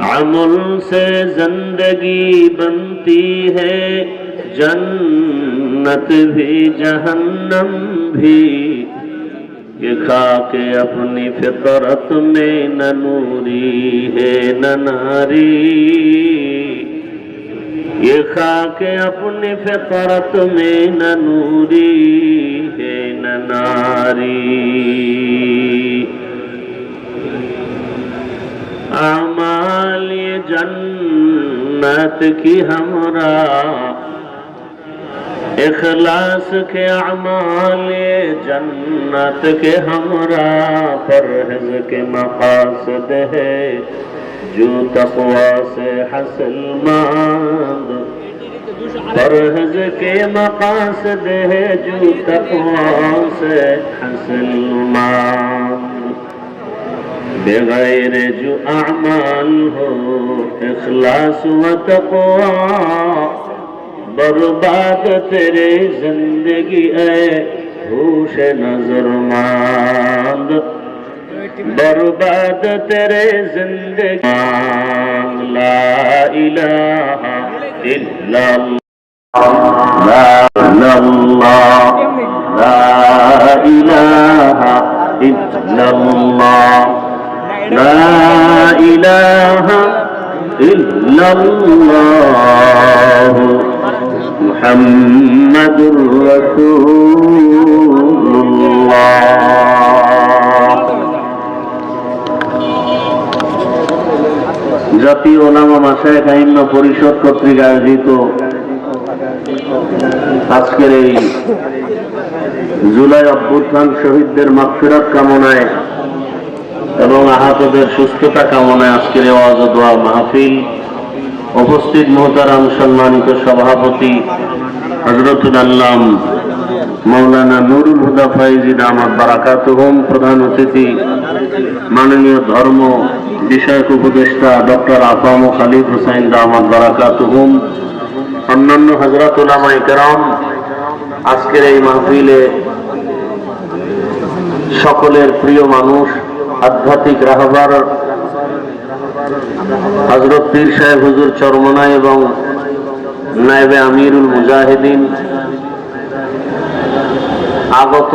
عمل سے زندگی بنتی ہے، جنت بھی، جہنم بھی۔ یہ کھا کے اپنی فطرت میں نہ نوری ہے، نہ ناری۔ یہ کھا کے اپنی فطرت میں نہ نوری ہے، نہ ناری۔ اعمال جنت کی ہمرا اخلاص کے اعمال جنت کے ہمرا پرہز کے مقاصد ہے جو تقوا سے حسل ماند پرہز کے مقاصد ہے جو تقوا سے حسل ماند بغیر جو اعمال ہو اخلاص و تقوی برباد تیرے زندگی اے ہوش نظر ماند برباد تیرے زندگی لا الہ الا اللہ لا الہ اللہ لا الہ الا اللہ لا إله إلا الله محمد رسول الله জাতীয় ওলামা মাসায় কাহিন্য পরিষদ কর্তৃক আয়োজিত আজকের এই জুলাই অভ্যুত্থান শহীদদের মাগফিরাত কামনায় এবং আহতদের সুস্থতা কামনায় আজকের ওয়াজ দোয়া মাহফিল উপস্থিত মোহতারাম সম্মানিত সভাপতি হজরতুল আল্লাম মৌলানা নুরুল হুদা ফাইজি দামাত বারাকাতুহুম প্রধান অতিথি মাননীয় ধর্ম বিষয়ক উপদেষ্টা ডক্টর আফাম খালিদ হুসাইন দামাত বারাকাতুহুম অন্যান্য হজরত উলামা ইকরাম আজকের এই মাহফিলে সকলের প্রিয় মানুষ আধ্যাত্মিক রাহবার হজরত পীর সাহেব হুজুর চরমনায় এবং নায়েবে আমিরুল মুজাহিদিন আগত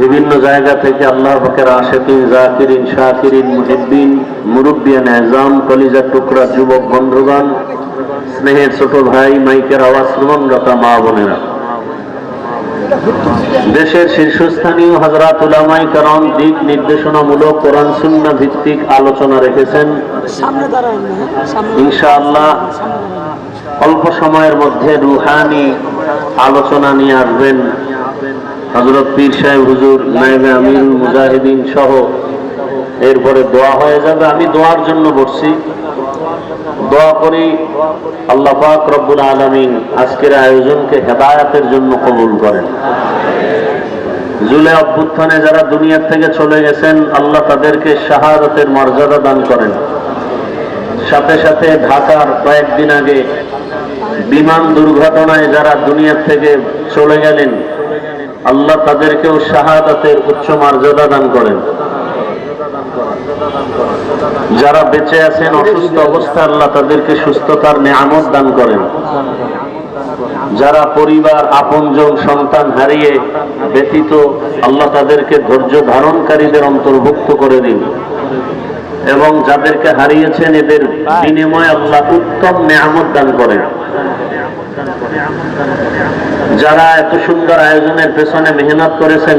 বিভিন্ন জায়গা থেকে আল্লাহ পাকের আশেকিন, জাকিরিন, শাকিরিন, মুহিদ্দিন, মুরব্বিয়ান, এজাম, কলিজার টুকরা, যুবক, বন্ধুগণ, স্নেহের ছোট ভাই, মাইকের আওয়াজ শ্রমণরতা মা বোনেরা। দেশের শীর্ষস্থানীয় হজরত উলামাই কারণ দিক নির্দেশনামূলক কোরআন সুন্না ভিত্তিক আলোচনা রেখেছেন। হ্যাঁ? ইনশাআল্লাহ অল্প সময়ের মধ্যে রুহানি আলোচনা নিয়ে আসবেন হজরত পীর সাহেব হুজুর নাইবে আমিরুল মুজাহিদিন সহ। এরপরে দোয়া হয়ে যাবে। আমি দোয়ার জন্য বসছি। দোয়া করি, আল্লাহ পাক রব্বুল আলমিন আজকের আয়োজনকে হেদায়াতের জন্য কবুল করেন। জুলাই অভ্যুত্থানে যারা দুনিয়ার থেকে চলে গেছেন, আল্লাহ তাদেরকে শাহাদতের মর্যাদা দান করেন। সাথে সাথে ঢাকার কয়েকদিন আগে বিমান দুর্ঘটনায় যারা দুনিয়ার থেকে চলে গেলেন, আল্লাহ তাদেরকেও শাহাদাতের উচ্চ মর্যাদা দান করেন। যারা বেঁচে আছেন, অসুস্থ অবস্থা আল্লাহ তাদেরকে সুস্থতার নিয়ামত দান করেন। যারা পরিবার, আপনজন, সন্তান হারিয়ে ব্যতীত আল্লাহ তাদেরকে ধৈর্য ধারণকারীদের অন্তর্ভুক্ত করে দিন। এবং যাদেরকে হারিয়েছেন, এদের বিনিময়ে আল্লাহ উত্তম নিয়ামত দান করেন। যারা এত সুন্দর আয়োজনের পেছনে মেহনত করেছেন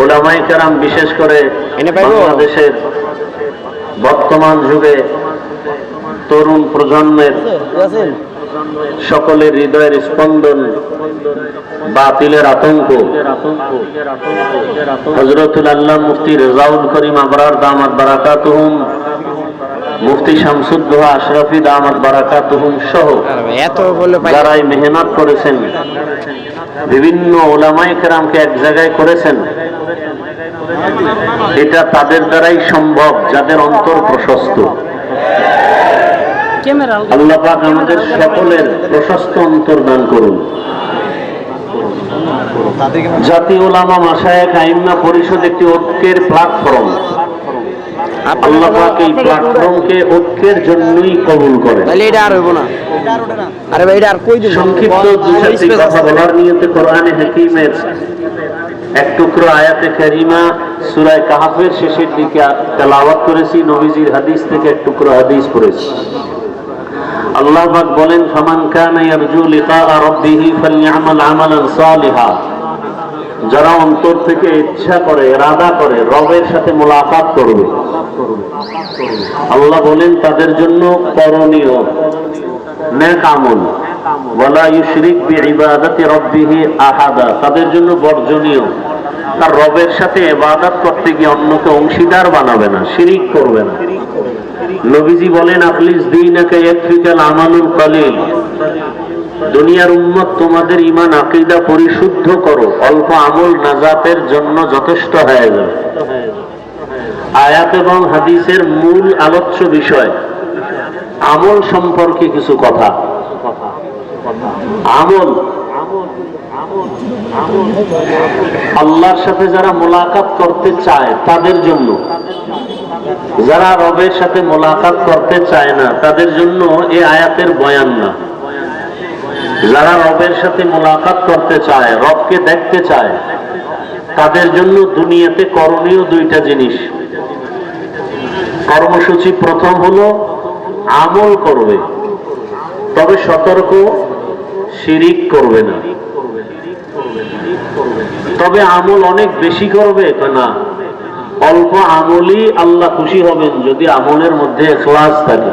ওলামাই কারাম বিশেষ করে বাংলাদেশের বর্তমান যুগে তরুণ প্রজন্মের সকলের হৃদয়ের স্পন্দন বাতিলের আতঙ্ক। হজরতুল আল্লাহ মুফতি রেজাউল করিম আবরার দামাত বারাকাতুহুম মুফতি শামসুদ্দোহা আশরাফি দামাত বারাকাতুহুম সহ এত বললে পাই যারা এই মেহনত করেছেন বিভিন্ন ওলামাই কেরামকে এক জায়গায় করেছেন। এটা তাদের দ্বারাই সম্ভব যাদের অন্তর প্রশস্ত। ক্যামেরা আল্লাহ পাক আমাদের সকলের প্রশস্ত অন্তর দান করুন। জাতীয় ওলামা মাসায় আইম্মা পরিষদ একটি ঐক্যের প্ল্যাটফর্ম আল্লাহ পাক এই প্ল্যাটফর্মকে ঐক্যের জন্যই কবুল করে তাহলে এটা আর হইব না। আরে ভাই এটা আর কই দিন সংক্ষিপ্ত দুই কথা বলার নিয়তে কোরআনে হাকিমের এক টুকরো আয়াতে কারিমা সূরায়ে কাহাফের শেষের দিকে তেলাওয়াত করেছি নবীজির হাদিস থেকে এক টুকরো হাদিস পড়েছি। আল্লাহ পাক বলেন ফামান কানা ইয়ারজু লিকা রাব্বিহি ফালইআমাল আমালান সালিহা। যারা অন্তর থেকে ইচ্ছা করে, ইরাদা করে, রবের সাথে মোলাকাত করবে। আল্লাহ বলেন, তাদের জন্য করণীয় আহাদা, তাদের জন্য বর্জনীয়। তার রবের সাথে ইবাদত করতে গিয়ে অন্যকে অংশীদার বানাবে না, শিরিক করবে না। নবীজি বলেন আখলিস দীনাকা ইয়াকফিকাল কলিল। দুনিয়ার উম্মত, তোমাদের ইমান আকীদা পরিশুদ্ধ করো। অল্প আমল নাজাতের জন্য যথেষ্ট হয়ে যাবে। আয়াত এবং হাদিসের মূল আলোচ্য বিষয়, আমল সম্পর্কে কিছু কথা। আমল, আল্লাহর সাথে যারা মোলাকাত করতে চায়, তাদের জন্য। যারা রবের সাথে মোলাকাত করতে চায় না, তাদের জন্য এ আয়াতের বয়ান না। যারা রবের সাথে মোলাকাত করতে চায়, রবকে দেখতে চায়, তাদের জন্য দুনিয়াতে করণীয় দুইটা জিনিস। কর্মসূচি প্রথম হলো আমল করবে, তবে সতর্ক, শিরিক করবে না। তবে আমল অনেক বেশি করবে না। অল্প আমলই আল্লাহ খুশি হবেন যদি আমলের মধ্যে এখলাস থাকে।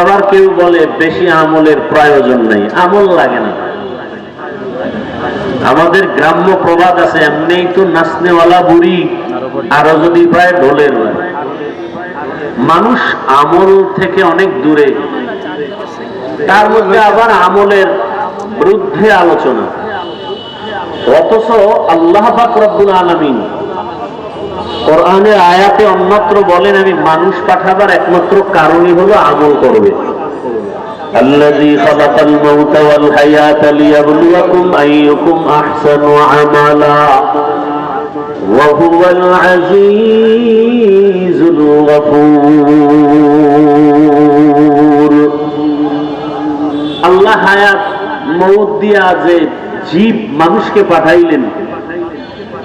আবার কেউ বলে বেশি আমলের প্রয়োজন নেই, আমল লাগে না আমাদের গ্রাম্য প্রবাদ আছে, এমনিই তো নাচনেওয়ালা বুড়ি, আরও যদি পায় ঢোলের। মানুষ আমল থেকে অনেক দূরে, তার মধ্যে আবার আমলের বিরুদ্ধে আলোচনা অথচ আল্লাহ পাক আলামিন কোরআনের আয়াতে অন্যত্র বলেন আমি মানুষ পাঠাবার একমাত্র কারণই হলো আমল করবে الذي خلق الموت والحياة ليبلوكم أيكم أحسن عملا وهو العزيز الغفور আল্লাহ হায়াত মৌত দিয়া যে জীব মানুষকে পাঠাইলেন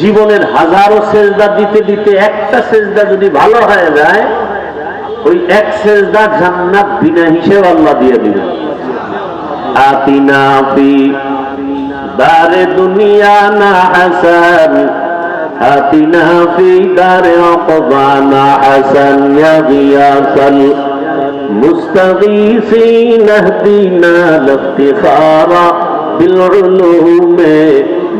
জীবনের হাজারো সেজদা দিতে দিতে একটা সেজদা যদি ভালো হয়ে যায়, ওই এক সেজদা জান্নাত বিনা হিসেব আল্লাহ দিয়ে দিবে। আতিনা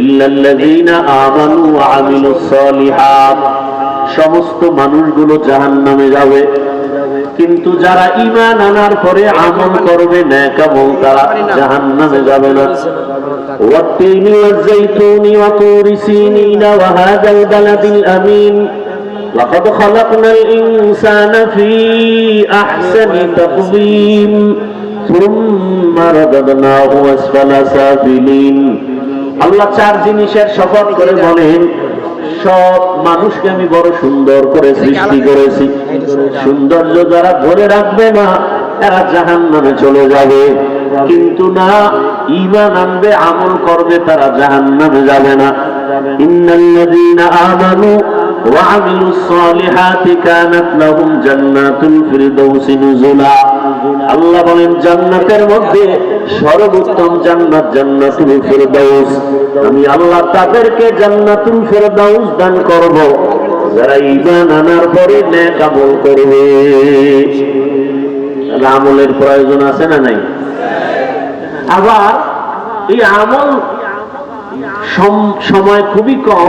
ইল্লা আল্লাযীনা আমানু ওয়া আমিলুস সালিহাত সমস্ত মানুষগুলো জাহান্নামে যাবে কিন্তু যারা ঈমান আনার পরে আমল করবে নেক আমল তারা জাহান্নামে যাবে না والتين والزيتون وطور سينين وهذا البلد الأمين لقد خلقنا الإنسان في أحسن تقويم ثم رددناه أسفل سافلين আল্লাহ চার জিনিসের শপথ করে বলেন, সব মানুষকে আমি বড় সুন্দর করে সৃষ্টি করেছি। সৌন্দর্য যারা ধরে রাখবে না এরা জাহান নামে চলে যাবে। কিন্তু না ইমান আনবে, আমল করবে, তারা জাহান নামে যাবে না। ইন্নাল্লাযীনা আমানু وعملوا الصالحات كانت لهم جنات الفردوس نزلا আল্লাহ বলেন জান্নাতের মধ্যে সর্বোত্তম জান্নাত জান্নাতুল ফিরদাউস আমি আল্লাহ তাদেরকে জান্নাতুল ফিরদাউস দান করব যারা ঈমান আনার পরে নেক আমল করবে তাহলে আমলের প্রয়োজন আছে না নাই আবার এই আমল সম- সময় খুবই কম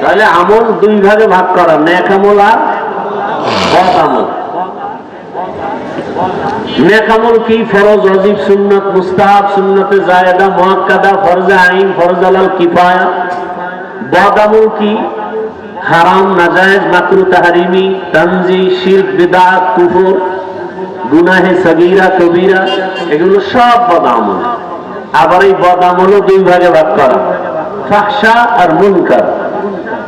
তাহলে আমল দুই ভাগে ভাগ করা, নেক আমল আর বদ আমল। নেক আমল কি? ফরজ ওয়াজিব সুন্নাত, মুস্তাহাব, সুন্নতে জায়েদা মুআক্কাদা ফরজে আইন, ফরজ আলাল কিফায়া। বদ আমল কি? হারাম, নাজায়েজ, মাকরু, তাহরিমি, তানজি, শিরক বিদআত কুফর, গুনাহে সগীরা, কবিরা, এগুলো সব বদ আমল। আবার এই বদ আমলও দুই ভাগে ভাগ করা। ফাহশা আর মুনকার।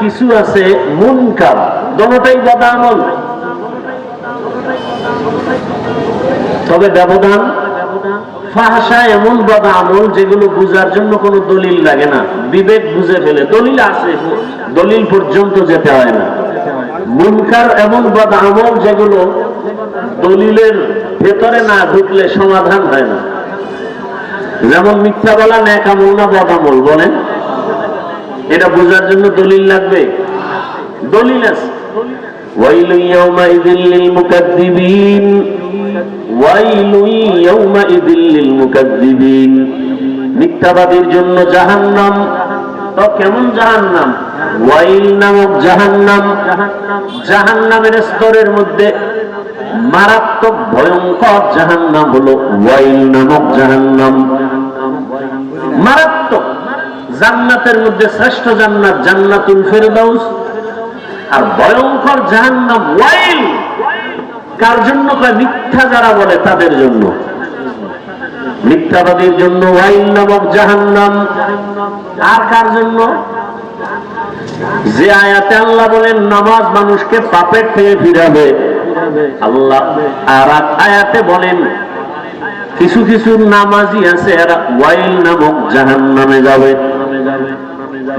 কিছু আছে মুনকার। দোনোটাই বদা আমল। তবে ব্যবধান ফাহাসা এমন বদা আমল যেগুলো বুঝার জন্য কোনো দলিল লাগে না। বিবেক বুঝে ফেলে। দলিল আছে, দলিল পর্যন্ত যেতে হয় না। মুনকার এমন বদা আমল যেগুলো দলিলের ভেতরে না ঢুকলে সমাধান হয় না। যেমন মিথ্যা বলা, ন্যাক আমল না বদ আমল, বলেন। এটা বোঝার জন্য দলিল লাগবে? দলিল আছে। তো কেমন ওয়াইল নামক জাহান্নামের স্তরের মধ্যে মারাত্মক ভয়ঙ্কর জাহান্নাম হলো ওয়াইল নামক জাহান্নাম। মারাত্মক। জান্নাতের মধ্যে শ্রেষ্ঠ জান্নাত জান্নাতুল আর ভয়ঙ্কর জাহান্নাম ওয়াইল। কার জন্য মিথ্যা যারা বলে তাদের জন্য। মিথ্যাবাদীর জন্য ওয়াইল নামক জাহান্নাম। আর কার জন্য? যে আয়াতে আল্লাহ বলেন, নামাজ মানুষকে পাপের থেকে ফিরাবে। আল্লাহ আর আয়াতে বলেন, কিছু কিছু নামাজি আছে, এরা ওয়াইল নামক জাহান নামে যাবে।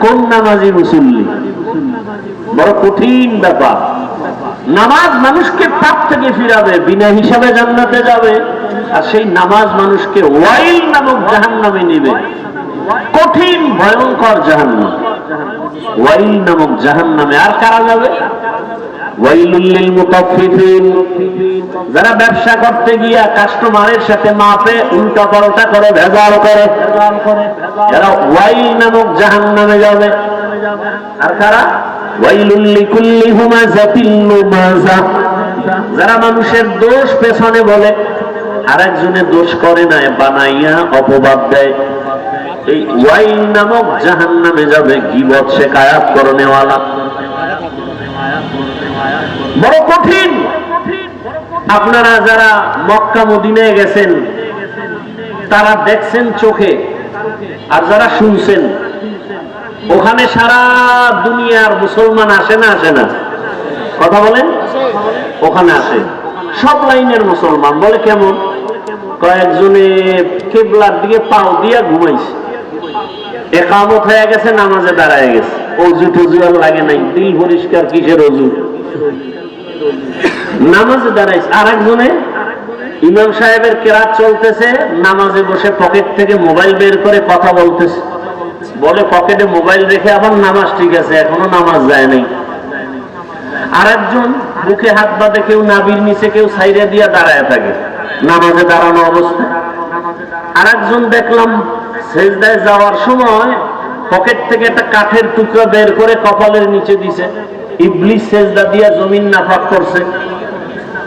কোন নামাজি মুসল্লি? বড় কঠিন ব্যাপার। নামাজ মানুষকে পাপ থেকে ফিরাবে, বিনা হিসাবে জান্নাতে যাবে, আর সেই নামাজ মানুষকে ওয়াইল নামক জাহান্নামে নিবে। কঠিন, ভয়ঙ্কর জাহান্নাম। ওয়াইল নামক জাহান্নামে আর কারা যাবে? যারা ব্যবসা করতে গিয়া কাস্টমারের সাথে মাপে, উল্টা পাল্টা করে, ভেজাল করে। যারা ওয়াইল নামক জাহান্নামে যাবে। আর কারা? ওয়াইলুল লিকুল্লি হুমাযাতিল যারা মানুষের দোষ পেছনে বলে আরেকজনের দোষ করে না বানাইয়া অপবাদ দেয়। এই ওয়াইল নামক জাহান্নামে যাবে, গিবত শেখায়াত করনেওয়ালা বড় কঠিন। আপনারা যারা মক্কা মদিনায় গেছেন, তারা দেখছেন চোখে আর যারা শুনছেন, ওখানে সারা দুনিয়ার মুসলমান আসে না আসে না? কথা বলেন? ওখানে আসে। সব লাইনের মুসলমান, বলে কেমন? কয়েকজনে কেবলার দিকে পাও দিয়া ঘুমাইছে। একামত হয়ে গেছে, নামাজে দাঁড়ায় গেছে। অজু টজু আর লাগে নাই, দিল পরিষ্কার কিসের অজু? নামাজে দাঁড়াইছে। আর একজনে ইমাম সাহেবের কেরাত চলতেছে, নামাজে বসে পকেট থেকে মোবাইল বের করে কথা বলতেছে। বলে পকেটে মোবাইল রেখে আবার নামাজ ঠিক আছে, এখনও নামাজ যায় নাই। আর একজন বুকে হাত বাঁধে, কেউ নাবির নিচে, কেউ সাইডে দিয়ে দাঁড়ায় থাকে, নামাজে দাঁড়ানো অবস্থা আর একজন দেখলাম, সেজদায় যাওয়ার সময় পকেট থেকে একটা কাঠের টুকরা বের করে কপালের নিচে দিছে। ইবলিশ সেজদা দিয়া জমিন নাফাক করছে।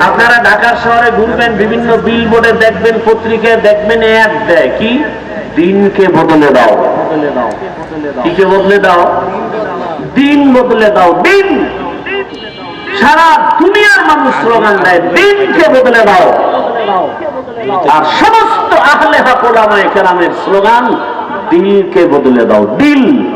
আপনারা ঢাকার শহরে ঘুরবেন, বিভিন্ন বিল বোর্ডে দেখবেন, পত্রিকায় দেখবেন, এক দেয়। কি? দিনকে বদলে দাও। কিকে বদলে দাও। দিন বদলে দাও। দিন! সারা দুনিয়ার মানুষ স্লোগান দেয়, দিনকে বদলে দাও। আর সমস্ত আহলে হাকোলামায় কেরামের স্লোগান, দিনকে বদলে দাও। দিল!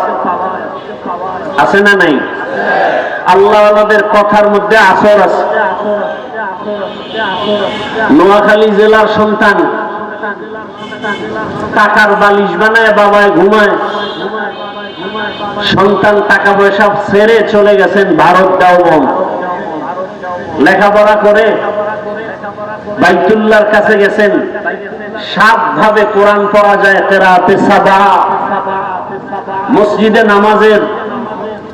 আছে না নাই? আল্লাহওয়ালাদের কথার মধ্যে আসর আছে। নোয়াখালী জেলার সন্তান, টাকার বালিশ বানায়, বাবায় ঘুমায়। সন্তান টাকা পয়সা ছেড়ে চলে গেছেন ভারত দাওবন লেখাপড়া করে বাইতুল্লাহর কাছে গেছেন। সাত ভাবে কোরআন পড়া যায় তেরাতে সাবা। মসজিদে নামাজের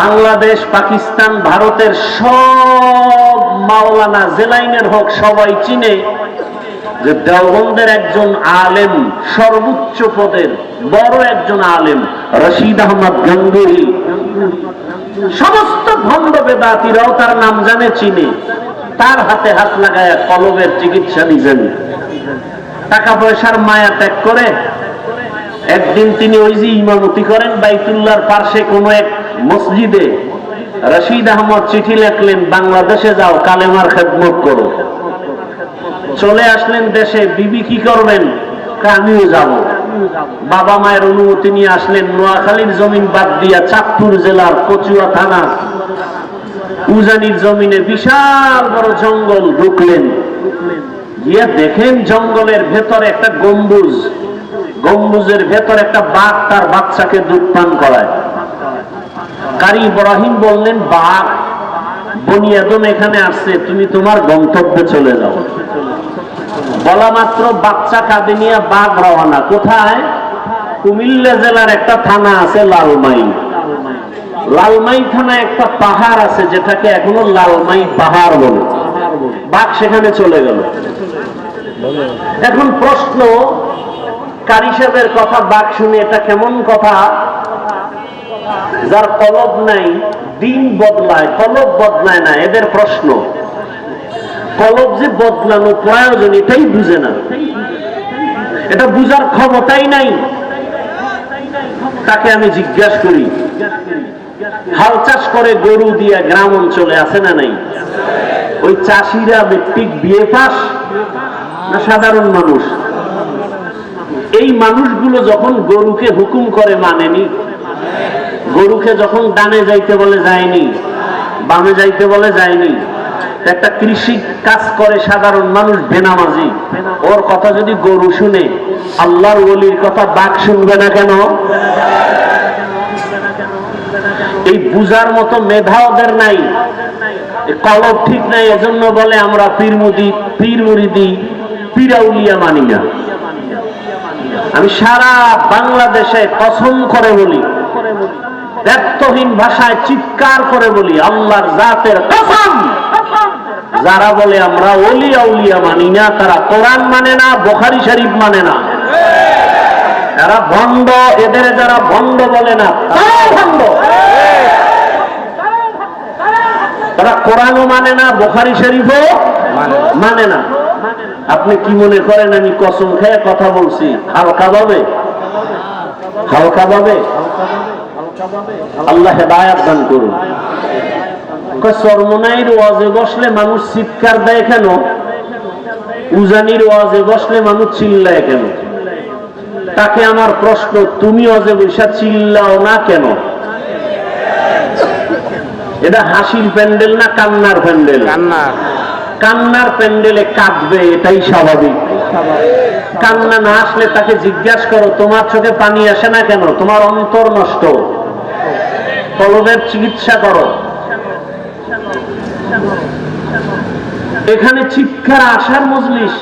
বাংলাদেশ, পাকিস্তান, ভারতের সব মাওলানা জেলাইনের হোক সবাই চিনে যে দেওবন্দের একজন আলেম, সর্বোচ্চ পদের বড় একজন আলেম, রশিদ আহমদ গঙ্গুহি সমস্ত ভণ্ড বেদাতিরাও তার নাম জানে, চিনে। তার হাতে হাত লাগায় কলবের চিকিৎসা নিছেন। টাকা পয়সার মায়া ত্যাগ করে একদিন তিনি ওই যে ইমামতি করেন, বাইতুল্লাহর পার্শ্বে কোনো এক মসজিদে রশিদ আহমদ চিঠি লেখলেন, বাংলাদেশে যাও, কালেমার খেদমত করো। চলে আসলেন দেশে, বিবি কি করবেন? আমিও যাব। বাবা মায়ের অনুমতি নিয়ে আসলেন, নোয়াখালীর জমিন বাদ দিয়া চাঁদপুর জেলার কচুয়া থানা। উজানির জমিনে বিশাল বড় জঙ্গল ঢুকলেন। গিয়ে দেখেন জঙ্গলের ভেতরে একটা গম্বুজ। গম্বুজের ভেতর একটা বাঘ তার বাচ্চাকে দুধ পান করায়। কারি ইব্রাহিম বললেন, বাঘ বনিয়াদম এখানে আসছে, তুমি তোমার গন্তব্যে চলে যাও। বলা মাত্র বাচ্চা কাঁদে নিয়ে বাঘ রওনা। কোথায়? কুমিল্লা জেলার একটা থানা আছে লালমাই। লালমাই থানায় একটা পাহাড় আছে, যেটাকে এখনও লালমাই পাহাড় বলে। বাঘ সেখানে চলে গেল। এখন প্রশ্ন কারি সাহেবের কথা বাঘ শুনে এটা কেমন কথা? যার কলব নাই, দিন বদলায়, কলব বদলায় না, এদের প্রশ্ন। কলব যে বদলানো প্রয়োজন, এটাই বুঝে না। এটা বুঝার ক্ষমতাই নাই। তাকে আমি জিজ্ঞাসা করি, হাল চাষ করে গরু দিয়ে গ্রাম অঞ্চলে আছে না নাই? ওই চাষিরা মেট্রিক বিয়ে পাস না সাধারণ মানুষ? এই মানুষগুলো যখন গরুকে হুকুম করে মানেনি, গরুকে যখন ডানে যাইতে বলে যায়নি, বামে যাইতে বলে যায়নি একটা কৃষি কাজ করে সাধারণ মানুষ বেনামাজি। ওর কথা যদি গরু শুনে, আল্লাহর ওলির কথা বাঘ শুনবে না কেন? এই বুজার মতো মেধা ওদের নাই। কলব ঠিক নাই, এজন্য বলে আমরা পীর মুদি পীর মুরিদি পীরাউলিয়া মানি না। আমি সারা বাংলাদেশে কসম করে বলি ব্যক্তহীন ভাষায় চিৎকার করে বলি, আল্লাহর জাতের কসম। যারা বলে আমরা অলিয়া উলিয়া মানি না, তারা কোরআন মানে না, বোখারি শরীফ মানে না। এরা ভণ্ড, এদের যারা ভণ্ড বলে না ভণ্ড। তারা কোরআনও মানে না, বোখারি শরীফও মানে না। আপনি কি মনে করেন আমি কসম খেয়ে কথা বলছি? হালকা ভাবে? হালকা ভাবে? আল্লাহ হেদায়াত দান করুন। কয় সরমনাইর ওয়াজে বসলে মানুষ চিৎকার দেয় কেন? উজানির ওয়াজে বসলে মানুষ চিল্লায় কেন? তাকে আমার প্রশ্ন, তুমি অজে বৈশা চিল্লাও না কেন? এটা হাসির প্যান্ডেল না কান্নার প্যান্ডেল? কান্না কান্নার প্যান্ডেলে কাঁদবে এটাই স্বাভাবিক কান্না না আসলে তাকে জিজ্ঞাসা করো তোমার চোখে পানি আসে না কেন তোমার অন্তর নষ্ট কলবের চিকিৎসা করো এখানে চিৎকার আসার মজলিস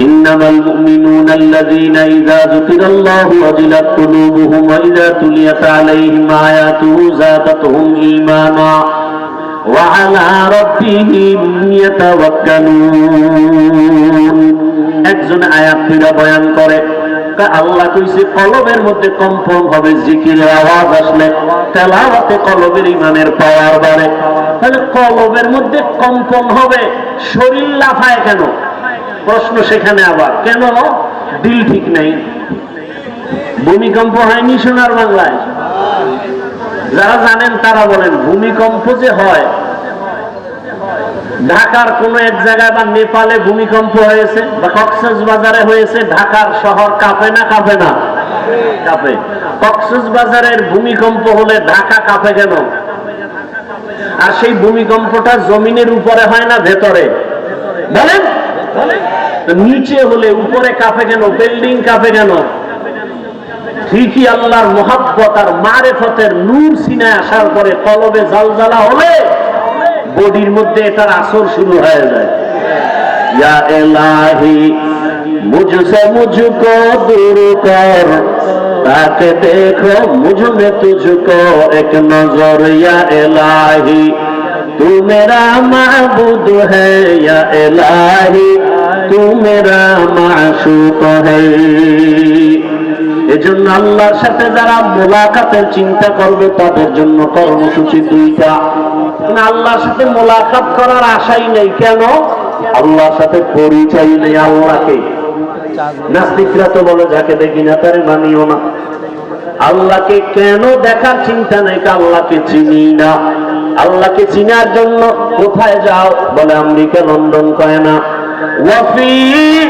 إنما المؤمنون الذين إذا ذكر الله وجلت قلوبهم وإذا تليت عليهم آياته زادتهم إيمانا وعلى ربهم يتوكلون একজন আয়াত ফিরা বয়ান করে তা আল্লাহ কইছে কলবের মধ্যে কম্পন হবে জিকিরের আওয়াজ আসলে তেলাওয়াতে কলবের ইমানের পাওয়ার বাড়ে তাহলে কলবের মধ্যে কম্পন হবে শরীর লাফায় কেন প্রশ্ন সেখানে আবার কেন দিল ঠিক নেই ভূমিকম্প হয়নি সোনার বাংলায় যারা জানেন তারা বলেন, ভূমিকম্প যে হয়, ঢাকার কোন এক জায়গায় বা নেপালে ভূমিকম্প হয়েছে বা কক্সেস বাজারে হয়েছে, ঢাকার শহর কাঁপে না কাঁপে না? কাঁপে। কক্সেস বাজারের ভূমিকম্প হলে ঢাকা কাঁপে কেন? আর সেই ভূমিকম্পটা জমিনের উপরে হয় না, ভেতরে? বলেন। নিচে হলে উপরে কাঁপে কেন? বিল্ডিং কাঁপে কেন? ঠিকই আল্লাহর মহাব্বত আর মারেফতের নূর সিনায় আসার পরে কলবে জালজালা হলে বডির মধ্যে এটার আসর শুরু হয়ে যায় ইয়া এলাহি মুঝসে মুঝকো দূর কর তাকে দেখো মুঝ में तुझको एक नजर या इलाही तू मेरा माबूद है या इलाही तू मेरा माशूक है এজন্য আল্লাহর সাথে যারা মোলাকাতের চিন্তা করবে, তাদের জন্য কর্মসূচি দুইটা। আল্লাহর সাথে মোলাকাত করার আশাই নেই। কেন? আল্লাহর সাথে পরিচয় নেই আল্লাহকে। নাস্তিকরা তো বলে, যাকে দেখি না, তারে মানিও না। আল্লাহকে কেন দেখার চিন্তা নেই? আল্লাহকে চিনি না। আল্লাহকে চিনার জন্য কোথায় যাও? বলে, আমেরিকা, লন্ডন কয় না। ওয়াফি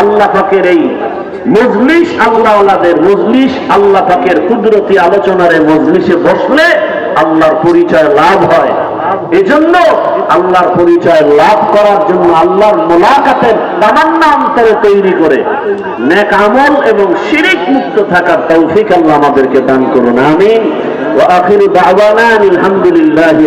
আল্লাহ পাকের এই মজলিস আল্লাহ ওয়ালাদের মজলিস, আল্লাহ পাকের কুদরতি আলোচনার মজলিসে বসলে আল্লাহর পরিচয় লাভ হয়। এজন্য আল্লাহর পরিচয় লাভ করার জন্য আল্লাহর মোলাকাতের তামান্না অন্তরে তৈরি করে নেক আমল এবং শিরিক মুক্ত থাকার তৌফিক আল্লাহ আমাদেরকে দান করুন, আমিন। ওয়া আখিরু দাওয়ানা আলহামদুলিল্লাহি